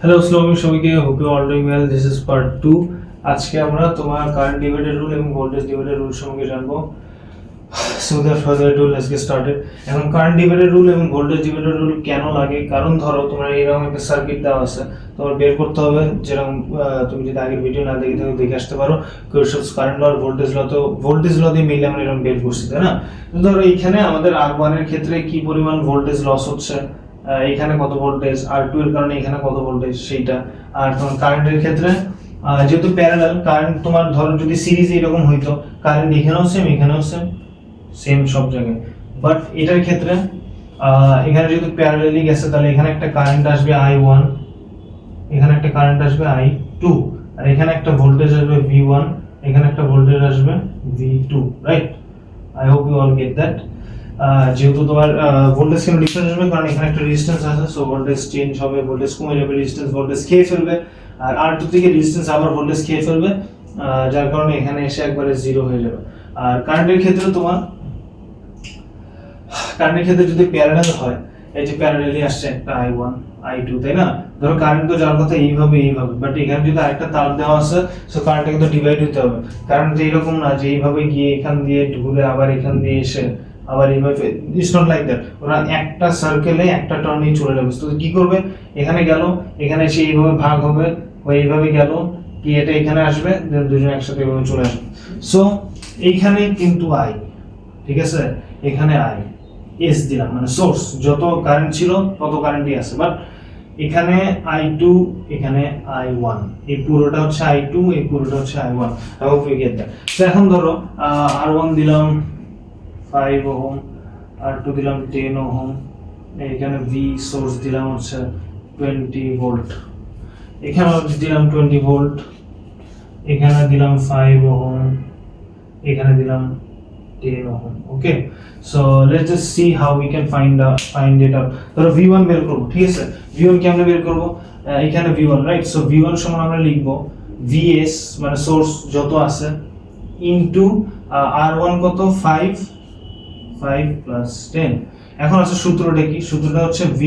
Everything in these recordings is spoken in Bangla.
হ্যালো আসসালামু সবাইকে hope all doing well this is part two আজকে আমরা তোমার কারেন্ট ডিভাইডার রুল এবং ভোল্টেজ ডিভাইডার রুল সম্পর্কে জানব। So that further let's get started এখন কারেন্ট ডিভাইডার রুল এবং ভোল্টেজ ডিভাইডার রুল কেন লাগে? কারণ ধরো, তোমার এরকম একটা সার্কিট দেওয়া আছে। তোমার বের করতে হবে। যেরকম তুমি যদি আগের ভিডিও না দেখে থাকো, দেখে আসতে পারো। কিরশফস কারেন্ট ল আর ভোল্টেজ ল তো ভোল্টেজ ল দিয়ে মিলে আমরা এরকম বের করছি, তাই না? ধরো, এইখানে আমাদের আর ওয়ানের ক্ষেত্রে কি পরিমাণ ভোল্টেজ লস হচ্ছে? এখানে কত ভোল্টেজ আর টু এর কারণে এখানে কত ভোল্টেজ সেইটা। আর তোমার কারেন্টের ক্ষেত্রে যেহেতু প্যারালাল কারেন্ট তোমার ধরো যদি সিরিজ এরকম হইতো কারেন্ট এখানেও সেম এখানেও সেম সেম সব জায়গায়। বাট এটার ক্ষেত্রে এখানে যেহেতু প্যারালালি গেছে, তাহলে এখানে একটা কারেন্ট আসবে আই ওয়ান এখানে একটা কারেন্ট আসবে আই টু আর এখানে একটা ভোল্টেজ আসবে ভি ওয়ান এখানে একটা ভোল্টেজ আসবে V two right I hope you all get that যেহেতু তোমার ভোল্টেজ কেন ডিফারেন্স আসবে? কারণ এখানে একটা রেজিস্ট্যান্স আছে সো ভোল্টেজ চেঞ্জ হবে ভোল্টেজ কমে যাবে রেজিস্ট্যান্স ভোল্টেজ খেয়ে ফেলবে। আর আর টু থেকে রেজিস্ট্যান্স আবার ভোল্টেজ খেয়ে ফেলবে যার কারণে এখানে এসে একবারে জিরো হয়ে যাবে। আর কারেন্টের ক্ষেত্রে তোমার কারেন্টের ক্ষেত্রে যদি প্যারালাল হয়, এই যে প্যারালালি আসছে একটা আই ওয়ান আই টু তাই না? ধরো কারেন্ট তো যাওয়ার কথা এইভাবে এইভাবে বাট এখানে যদি আরেকটা তার দেওয়া আছে সো কারেন্টটা কিন্তু ডিভাইড হতে হবে। কারণ যে এরকম না যে এইভাবে গিয়ে এখান দিয়ে ঘুরে আবার এখান দিয়ে এসে আবার এইভাবে ইটস নট লাইক দ্যাট ওরা একটা সার্কেলে একটা টার্নেই চলে যাবে। তো কি করবে? এখানে গেল, এখানে সে এইভাবে ভাগ হবে, ও এইভাবে গেল, কি এটা এখানে আসবে, then দুজন একসাথে এইভাবে চলে আসবে। সো এইখানে কিন্তু আই ঠিক আছে? এখানে আই এস দিলাম মানে সোর্স যত কারেন্ট ছিল, তত কারেন্টই আছে। বাট এখানে আই টু এখানে আই ওয়ান এই পুরোটা হচ্ছে আই টু এই পুরোটা হচ্ছে আই ওয়ান এখন ধরো আর ওয়ান দিলাম ফাইভ ওহম, আর টু দিলাম টেন ওহম। এখানে ভি সোর্স দিলাম হচ্ছে টোয়েন্টি ভোল্ট এখানে দিলাম টোয়েন্টি ভোল্ট এখানে দিলাম ফাইভ ওহম, এখানে দিলাম 10 ohm okay so let's just see how we can find find it out ধরো v1 বের করব, ঠিক আছে? V1 আমরা বের করব? এখানে v1 রাইট সো v1 সমান আমরা লিখব vs মানে সোর্স যত আছে ইনটু r1 কত? 5 5 প্লাস 10 এখন আছে সূত্রটা কি? সূত্রটা হচ্ছে v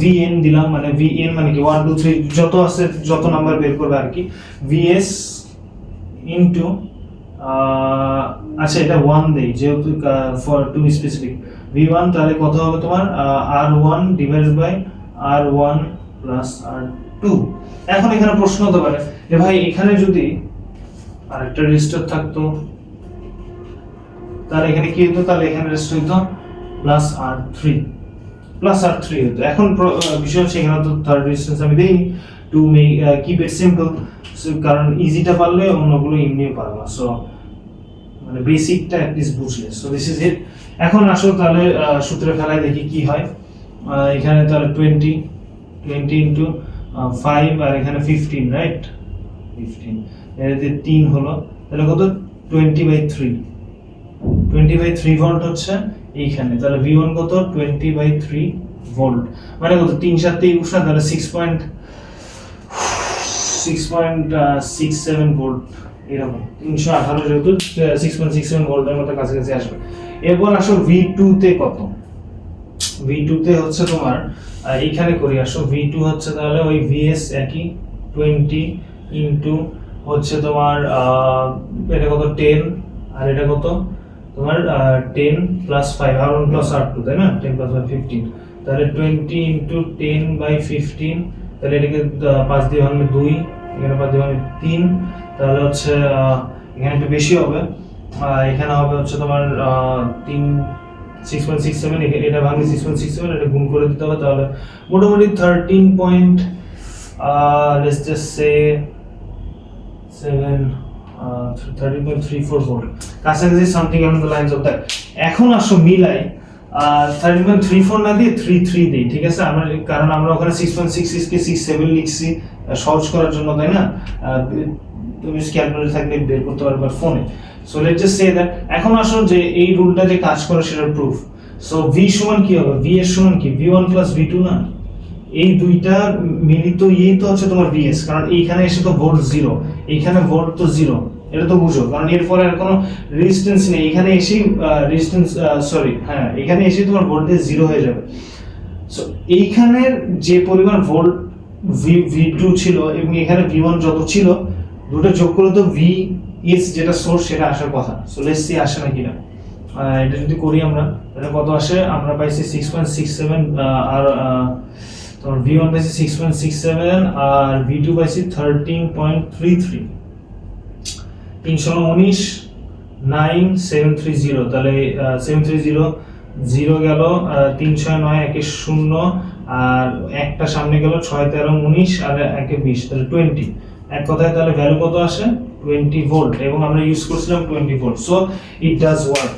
vn দিলাম মানে vn মানে কি? 1 2 3 যত আছে, যত নাম্বার বের করবে আর কি। Vs ইনটু আচ্ছা এটা ওয়ান দেই, যেহেতু for to specific V one তাহলে কত হবে তোমার? R one divided by R one plus R two এখন এখানে প্রশ্ন হতে পারে যে ভাই, এখানে যদি আরেকটা রেজিস্টার থাকতো তাহলে এখানে কি হতো তাহলে এখানে রেস্ট হতো plus R three plus R three হতো এখন বিষয় এখানে তো থার্ড রেজিস্ট্যান্স আমি দেইনি। To make keep it simple কারণ ইজিটা পারলে অন্যগুলো এমনিও পারব না। সো মানে বেসিকটা অ্যাটলিস্ট বুঝলে। সো দিস ইজ ইট এখন আসো তাহলে সূত্রে ফেলায় দেখি কি হয়। এখানে তাহলে টোয়েন্টি টোয়েন্টি ইন্টু ফাইভ আর এখানে ফিফটিন রাইট ফিফটিন এটাতে তিন হলো, তাহলে কত? Twenty by three twenty by three volt হচ্ছে এইখানে, তাহলে ভি ওয়ান কত? টোয়েন্টি বাই থ্রি ভোল্ট মানে কত? তিন সাত একুশ না তাহলে six point six point six seven volt এরকম। আঠারো যেহেতু সিক্স পয়েন্ট সিক্স সেভেন ভোল্টের মতো আসবে। এরপর আসো ভি টু তে কত? ভি টু তে হচ্ছে তোমার এইখানে করি, আসো ভি টু হচ্ছে তাহলে ওই ভিএস একই টোয়েন্টি ইন্টু হচ্ছে তোমার এটা কত? টেন আর এটা কত? তোমার ten plus five R one plus R two তাই না? টেন প্লাস ফিফটিন তাহলে twenty into ten by fifteen তাহলে এটাকে পাঁচ দিয়ে ভাঙলে দুই, এখানে পাঁচ দিয়ে ভাঙলে তিন, তাহলে হচ্ছে এখানে একটু বেশি হবে। এখানে হবে হচ্ছে তোমার তিন সিক্স পয়েন্ট সিক্স সেভেন এটা ভাঙলে সিক্স পয়েন্ট সিক্স সেভেন এটা গুণ করে দিতে হবে, তাহলে মোটামুটি thirteen point let's just say seven thirteen point three four volt কাছাকাছি something on the lines of that এখন আসো মিলাই থার্টিন পয়েন্ট থ্রি ফোর না দিয়ে থ্রি থ্রি দিই, ঠিক আছে? আমরা কারণ আমরা ওখানে সিক্স পয়েন্ট সিক্স সিক্সকে সিক্স সেভেন লিখছি সহজ করার জন্য, তাই না? তুমি ক্যালকুলেটর থাকলে বের করতে পারবে ফোনে so let just say that এখন আসো যে এই রুলটা যে কাজ করে সেটার প্রুফ সো ভি সমান কি হবে? ভি এর সমান কি? V one plus V two না? এই দুইটা মিলিত ইয়েই তো হচ্ছে তোমার ভিএস কারণ এইখানে এসে তো ভোল্ট জিরো এইখানে ভোল্ট তো জিরো এটা তো বুঝো কারণ এরপরে আর কোনো রেজিস্ট্যান্স নেই এখানে এসেই রেজিস্ট্যান্স সরি হ্যাঁ এখানে এসে তোমার ভোল্টেজ জিরো হয়ে যাবে। সো এইখানের যে পরিমাণ ভোল্ট ভি ভি টু ছিল এবং এখানে ভি ওয়ান যত ছিল দুটো যোগ করে তো ভি এস যেটা সোর্স সেটা আসার কথা। সো লেটস সি আসে না। আহ, এটা যদি করি আমরা এটা কত আসে? আমরা পাইছি সিক্স পয়েন্ট সিক্স সেভেন আর তোমার ভি ওয়ান পাইছি সিক্স পয়েন্ট সিক্স সেভেন আর ভি টু পাইছি থার্টিন পয়েন্ট থ্রি থ্রি তিনশো উনিশ নাইন সেভেন থ্রি জিরো তাহলে সেভেন থ্রি জিরো জিরো গেল তিন ছয় নয়, একে শূন্য। আর একটা সামনে গেল, ছয় তেরো উনিশ, আর একে বিশ, তাহলে টোয়েন্টি এক কথায় তাহলে ভ্যালু কত আসে? টোয়েন্টি ভোল্ট এবং আমরা ইউজ করছিলাম twenty volt so it does work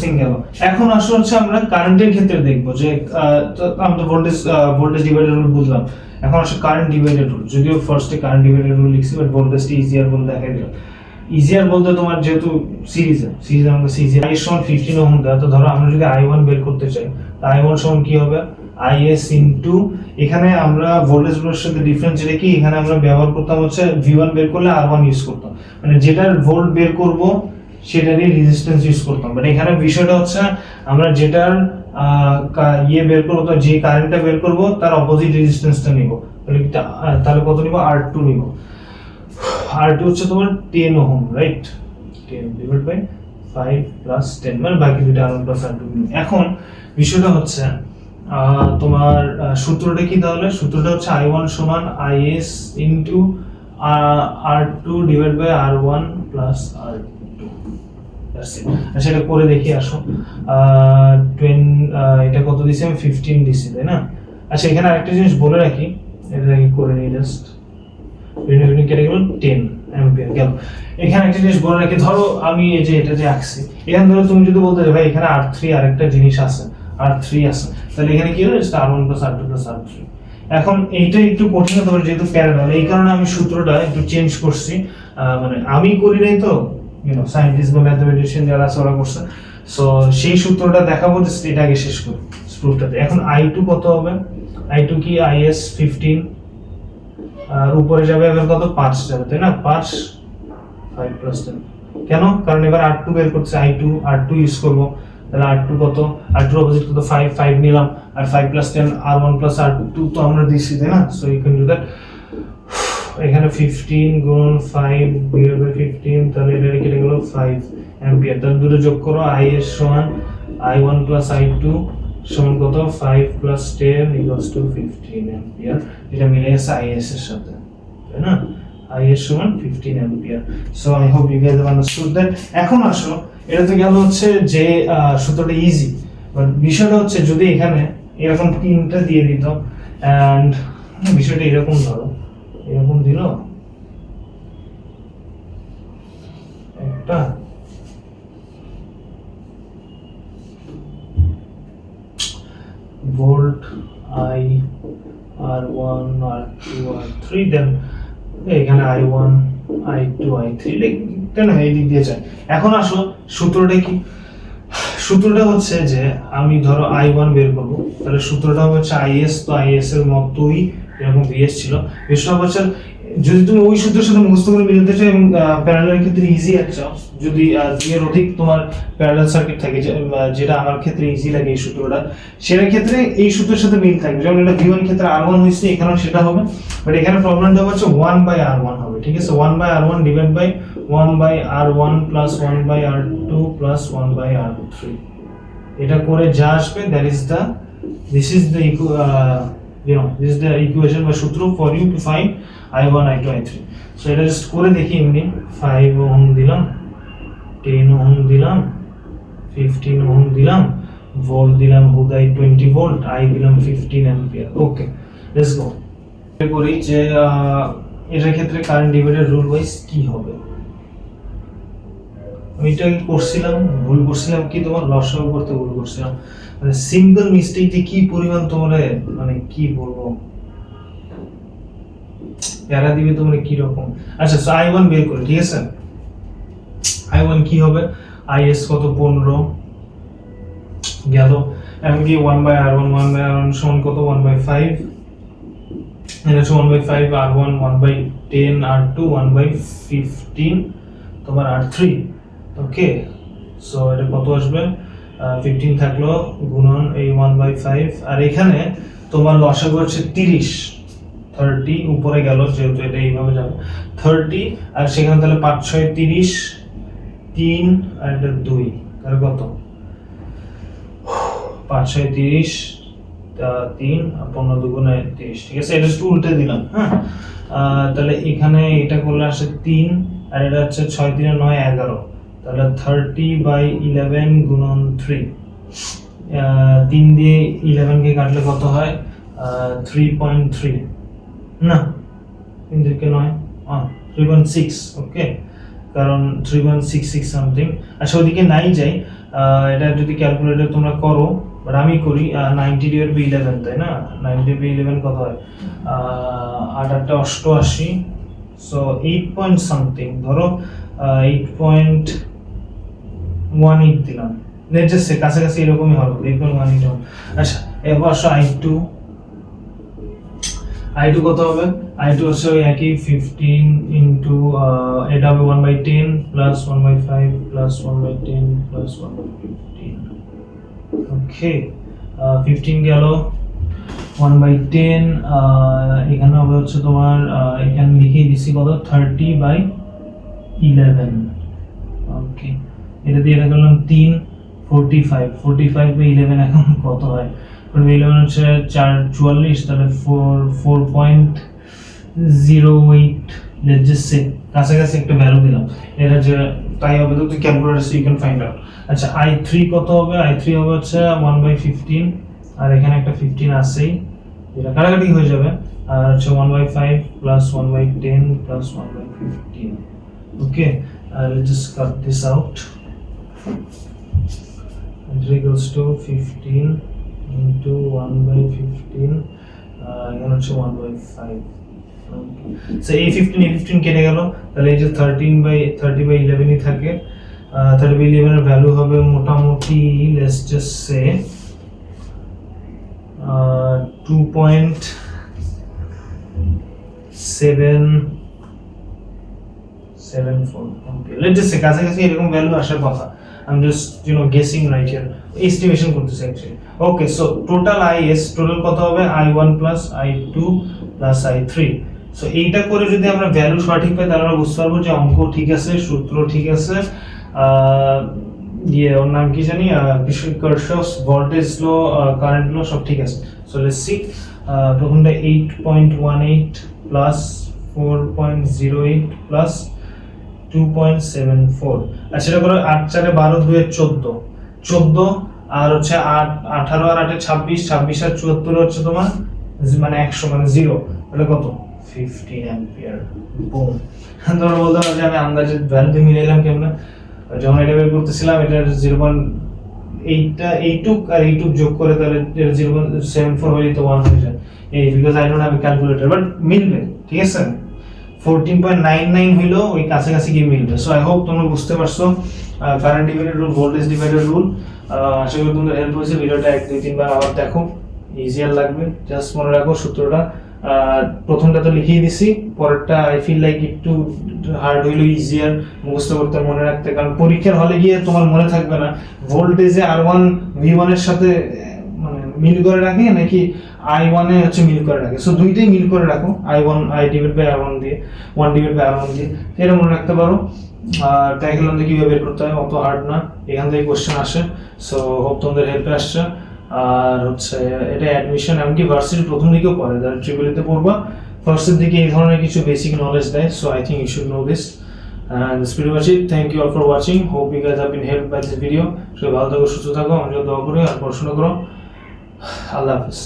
thing গেল। এখন আসলে হচ্ছে আমরা কারেন্টের ক্ষেত্রে দেখব যে আহ, তো ভোল্টেজ ভোল্টেজ ডিভাইডার রুল বুঝলাম। এখন আসলে কারেন্ট ডিভাইডার রুল যদিও ফার্স্টে কারেন্ট ডিভাইডার রুল লিখছি বাট ভোল্টেজটা ইজিয়ার বলে দেখাই দিলাম ইজিয়ার বলতে তোমার যেহেতু সিরিজে সিরিজে আমরা সিরিজে আই সমান ফিফটিন ওহম দেয় তো ধরো আমরা যদি আই ওয়ান বের করতে চাই আই ওয়ান সমান কি হবে? আই এস ইন্টু এখানে আমরা ভোল্টেজগুলোর সাথে ডিফারেন্স রেখে এখানে আমরা ব্যবহার করতাম হচ্ছে ভি ওয়ান বের করলে আর ওয়ান ইউজ করতাম। মানে যেটার ভোল্ট বের করব সেটারই রেজিস্ট্যান্স ইউজ করতাম। বাট এখানে বিষয়টা হচ্ছে আমরা যেটার ইয়ে বের করব, তো যে কারেন্টটা বের করব, তার অপোজিট রেজিস্ট্যান্সটা নিব। তাহলে কত নিব? আর টু নিব। আর টু হচ্ছে তোমার ten ohm right ten divide by five plus ten মানে বাকি দুটো আর প্লাস আর টু এখন বিষয়টা হচ্ছে তোমার সূত্রটা কি তাহলে? সূত্রটা হচ্ছে আই ওয়ান সমান I S into R two divide by R one plus R two আচ্ছা এটা করে দেখি, আসো। টেন এটা কত দিছি? আমি ফিফটিন দিছি, তাই না? আচ্ছা এখানে আরেকটা জিনিস বলে রাখি। এটা করে নিই জাস্ট রিনিউভিং কেটে গেল টেন অ্যাম্পিয়ার গেল। এখানে একটা জিনিস বলে রাখি, ধরো আমি এই যে এটা যে আঁকছি, এখানে ধরো তুমি যদি বলতে ভাই, এখানে আর থ্রি আরেকটা জিনিস আছে আর থ্রি আছে, তাহলে এখানে কি হলো? R one plus R two plus R three এখন এইটা একটু কঠিন হতে পারে যেহেতু প্যারালাল এই কারণে আমি সূত্রটা একটু চেঞ্জ করছি। মানে আমি করি নাই তো ইউনো সায়েন্টিস্ট বা ম্যাথমেটিশিয়ান যারা ওরা করছে। সো সেই সূত্রটা দেখাবো যে এটা আগে শেষ করি প্রুফটাতে এখন আই টু কত হবে? আই টু কি আই এস ফিফটিন আর উপরে যাবে এবার কত? পাঁচ যাবে, তাই না? পাঁচ ফাইভ প্লাস টেন কেন? কারণ এবার আর টু বের করছে I two R two use করব। তাহলে আর টু কত? আর টু অপোজিট কত? ফাইভ ফাইভ নিলাম। আর five plus ten R one plus R two তো আমরা দিচ্ছি তাই না? So you can do that এখানে ফিফটিন গুণ ফাইভ ডিভাইড বাই ফিফটিন তাহলে এটা কেটে গেল ফাইভ অ্যাম্পিয়ার তাহলে দুটো যোগ করো আই এর সমান I one plus I two সমান কত? Five plus ten equals to fifteen ampere এটা মিলে আই এস এর সাথে, তাই না? আই এর সমান fifteen ampere so I hope you guess understood that এখন আসো, এটা তো গেল হচ্ছে যে সূত্রটা ইজি বাট বিষয়টা হচ্ছে যদি এখানে এরকম তিনটা দিয়ে দিত অ্যান্ড বিষয়টা এরকম ধরো এরকম দিল? একটা। Volt I R one R two R three then এখানে I one I two I three কেন এই দিক দিয়ে যায়। এখন আসো, সূত্রটা কি? সূত্রটা হচ্ছে যে আমি ধরো আই ওয়ান বের করব, তাহলে সূত্রটা হচ্ছে আইএস তো আইএস এর মতোই এরকম ভিএস ছিল। বিষ্ণু বছর যদি তুমি ওই সূত্রের সাথে মুখস্থ করে মিলাতে চাও, এবং প্যারালাল ক্ষেত্রে ইজি চাও, যদি দুইয়ের অধিক তোমার প্যারালাল সার্কিট থাকে যেটা আমার ক্ষেত্রে ইজি লাগে এই সূত্রটা সেটার ক্ষেত্রে এই সূত্রের সাথে মিল থাকবে। যেমন এটা ভি ওয়ান ক্ষেত্রে আর ওয়ান হয়েছে, এখানেও সেটা হবে। বাট এখানে প্রবলেমটা হচ্ছে ওয়ান বাই আর ওয়ান হবে, ঠিক আছে? One by R one divide by one by R one plus one by R two plus one by R three এটা করে যা আসবে that is the this is the you know this is the equation বা সূত্র find I one I two I three so এটা জাস্ট করে দেখি এমনি। ফাইভ ওহম দিলাম টেন ওহম দিলাম ফিফটিন ওহম দিলাম ভোল্ট দিলাম হুদাই টোয়েন্টি ভোল্ট আই দিলাম fifteen ampere okay let's go করি যে এটার ক্ষেত্রে কারেন্ট ডিভাইডার রুল ওয়াইজ কি হবে? আমি এটা কি করছিলাম, ভুল করছিলাম কি তোমার? লসাগু করতে ভুল করছিলাম। মানে সিম্পল মিস্টেক যে কি পরিমাণ তোমার মানে কি বলব? প্যারা দিবে তোমরা কি রকম? আচ্ছা আই ওয়ান বের করে, ঠিক আছে? আই ওয়ান কি হবে? আই এস কত? পনেরো। গেল। এমনকি one by R one one by R one সমান কত? ওয়ান বাই ফাইভ এটা one by five R one one by ten R two one by fifteen তোমার আর থ্রি ওকে সো এটা কত আসবে? ফিফটিন থাকল, গুণন এই ওয়ান বাই ফাইভ আর এখানে তোমার লসাগু হচ্ছে তিরিশ। থার্টি উপরে গেল, যেহেতু এটা এইভাবে যাবে। থার্টি আর সেখানে তাহলে পাঁচ, ছয়, তিরিশ, তিন, আর এটা দুই। তাহলে কত? পাঁচ, ছয়, তিরিশ তিন, আর পনেরো দুগুণে তিরিশ। ঠিক আছে, এটা একটু উল্টে দিলাম হ্যাঁ? তাহলে এখানে এটা করলে আসে তিন, আর এটা হচ্ছে ছয়, তিনে নয়, এগারো। তাহলে থার্টি বাই ইলেভেন গুণন থ্রি তিন দিয়ে ইলেভেনকে কাটলে কত হয়? থ্রি পয়েন্ট থ্রি না তিন থেকে নয় থ্রি পয়েন্ট সিক্স ওকে কারণ three point six six something আচ্ছা ওদিকে নাই যাই। এটা যদি ক্যালকুলেটর তোমরা করো বাট আমি করি নাইনটি ডিভাইড বাই ইলেভেন তাই না? নাইনটি বাই ইলেভেন কত হয়? আট আটটা অষ্টআশি। সো এইট পয়েন্ট সামথিং ধরো এইট পয়েন্ট ওয়ান এইট দিলাম। লেটেস্টে কাছাকাছি এরকমই হবে এইট ওয়ান এইট আচ্ছা এবার আসো আই টু আই টু কত হবে? আই টু হচ্ছে ওই একই ফিফটিন ইন্টু এটা হবে one by ten plus one by five plus one by ten plus one by fifteen okay fifteen গেল। ওয়ান বাই টেন এখানে হবে হচ্ছে তোমার এখানে লিখে দিছি কত? থার্টি বাই ইলেভেন এটা দিয়ে এটা করলাম তিন forty five forty five by eleven এখন কত হয়? ইলেভেন হচ্ছে চার চুয়াল্লিশ তাহলে four four point zero eight say কাছাকাছি একটা ভ্যালু দিলাম। এটা যে তাই হবে তো তুই calculator so can find out আচ্ছা আই থ্রি কত হবে? আই থ্রি হবে হচ্ছে ওয়ান বাই ফিফটিন আর এখানে একটা ফিফটিন আসেই যেটা কাটাকাটি হয়ে যাবে। আর হচ্ছে one by five plus one by ten plus one by fifteen okay I'll just cut this out. It equals to 15 into 1 by 15 uh, এখানে হচ্ছে 1 by 5 সো এই 15 এই 15 কেটে গেল। তাহলে এই যে 13 বাই 30 বাই 11 ই থাকে আহ, 30 বাই 11 এর ভ্যালু হবে মোটামুটি let's just say 2.7 seven four let just say কাছাকাছি এরকম ভ্যালু আসার কথা। M just you know guessing right here estimation করতেছি actually okay so total is total কত হবে? I one plus i two plus i three so এইটা করে যদি আমরা ভ্যালু সঠিক পাই, তাহলে আমরা বুঝতে পারব যে অঙ্ক ঠিক আছে, সূত্র ঠিক আছে। ইয়ে ওর নাম কি জানি? কার্শফস ভোল্টেজ লো কারেন্ট লো সব ঠিক আছে। সো লেটস সি প্রথমটা eight point one eight plus four point zero eight plus two point seven four আর সেটা করে আট চারে বারো, দুয়ে চোদ্দ। চোদ্দ আর হচ্ছে আট, আঠারো আর আটে ছাব্বিশ ছাব্বিশ আর চুয়াত্তর হচ্ছে তোমার মানে একশো মানে জিরো। তাহলে কত? ফিফটিন অ্যাম্পিয়ার বুম তোমরা বলতে পারো যে আমি আন্দাজে দিয়ে মিলাইলাম কেমন? যখন এটা বের করতেছিলাম এটা জিরো পয়েন্ট এইটটা এইটুক আর এইটুক যোগ করে তাহলে জিরো পয়েন্ট সেভেন ফোর হলেই তো ওয়ান হয়ে যায় এই because I don't have calculator but মিলবে, ঠিক আছে? ফোরটিন পয়েন্ট নাইন নাইন হইলেও ওই কাছাকাছি গিয়ে মিলবে। সো আই হোপ তোমরা বুঝতে পারছ current divided rule voltage divided rule আশা করি তোমাদের হেল্প হয়েছে, ভিডিওটা এক, দুই, তিনবার আবার দেখো। ইজিয়ার লাগবে। জাস্ট মনে রাখো সূত্রটা। প্রথমটা তো লিখিয়ে দিছি, পরেরটা আই ফিল লাইক একটু হার্ড হইল ইজিয়ার মুখস্থ করতে মনে রাখতে। কারণ পরীক্ষার হলে গিয়ে তোমার মনে থাকবে না। ভোল্টেজে আর ওয়ান ভি ওয়ানের সাথে মিল করে রাখে নাকি আই ওয়ানে হচ্ছে মিল করে রাখে? সো দুইটাই মিল করে রাখো i one i divide by r one দিয়ে one divide by r one দিয়ে। এটা মনে রাখতে পারো। আর ডায়াগ্রাম দিয়ে কীভাবে বের করতে হয়? অত হার্ড না। এখান থেকে কোশ্চেন আসে। সো হোপ তোমাদের হেল্পে আসছে। আর হচ্ছে, এটা অ্যাডমিশন এমনকি ভার্সিটির প্রথম দিকেও পড়ে। যারা ট্রিপলিতে পড়বা ফার্স্টের দিকে এই ধরনের কিছু বেসিক নলেজ দেয়। So I think you should know this pretty much it. Thank you all for watching. Hope you guys have been helped by this video. সবাই ভালো থাকো, সুস্থ থাকো। আমি দোয়া করি আর পড়াশোনা করো। আল্লাহ হাফিজ